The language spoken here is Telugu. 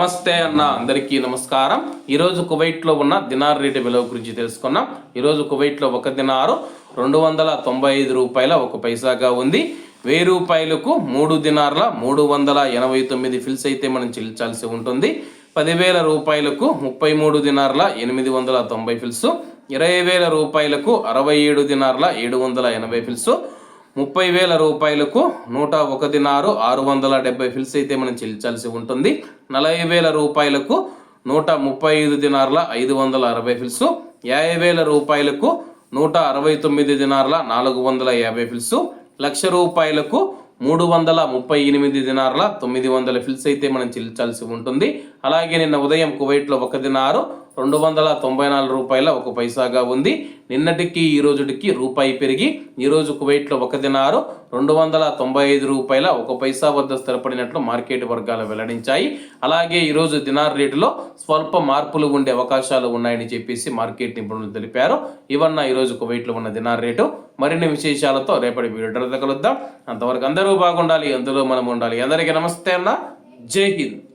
నమస్తే అన్న అందరికీ నమస్కారం. ఈరోజు కువైట్లో ఉన్న దినార్ రేటు విలువ గురించి తెలుసుకున్నాం. ఈరోజు కువైట్లో ఒక దినారు రెండు వందల తొంభై ఐదు రూపాయల ఒక పైసాగా ఉంది. వెయ్యి రూపాయలకు మూడు దినార్ల మూడు వందల ఎనభై తొమ్మిది ఫిల్స్ అయితే మనం చెల్లించాల్సి ఉంటుంది. పదివేల రూపాయలకు ముప్పై మూడు దినార్ల ఎనిమిది వందల తొంభై ఫిల్స్. ఇరవై వేల రూపాయలకు అరవై ఏడు దినార్ల ఏడు వందల ఎనభై ఫిల్స్. ముప్పై వేల రూపాయలకు నూట ఒక దినారు ఆరు వందల డెబ్బై ఫిల్స్ అయితే మనం చెల్లించాల్సి ఉంటుంది. నలభై వేల రూపాయలకు నూట ముప్పై ఐదు దినార్ల ఐదు వందల అరవై ఫిల్స్. యాభై వేల రూపాయలకు నూట అరవై తొమ్మిది దినార్ల నాలుగు వందల యాభై ఫిల్స్. లక్ష రూపాయలకు మూడు వందల ముప్పై ఎనిమిది దినార్ల తొమ్మిది వందల ఫిల్స్ అయితే మనం చెల్లించాల్సి ఉంటుంది. అలాగే నిన్న ఉదయం కువైట్లో ఒక దినారు రెండు వందల తొంభై నాలుగు రూపాయల ఒక పైసాగా ఉంది. నిన్నటికి ఈ రోజుటికి రూపాయి పెరిగి ఈరోజు కువైట్లో ఒక దినారు రెండు వందల తొంభై ఐదు రూపాయల ఒక పైసా వద్ద స్థిరపడినట్లు మార్కెట్ వర్గాలు వెల్లడించాయి. అలాగే ఈరోజు దినార్ రేటులో స్వల్ప మార్పులు ఉండే అవకాశాలు ఉన్నాయని చెప్పేసి మార్కెట్ నిపుణులు తెలిపారు. ఇవన్న ఈరోజు కువైట్లో ఉన్న దినార్ రేటు. మరిన్ని విశేషాలతో రేపటి వీడియో కలుద్దాం. అంతవరకు అందరూ బాగుండాలి అందులో మనం ఉండాలి. అందరికీ నమస్తే అన్న. జై హింద్.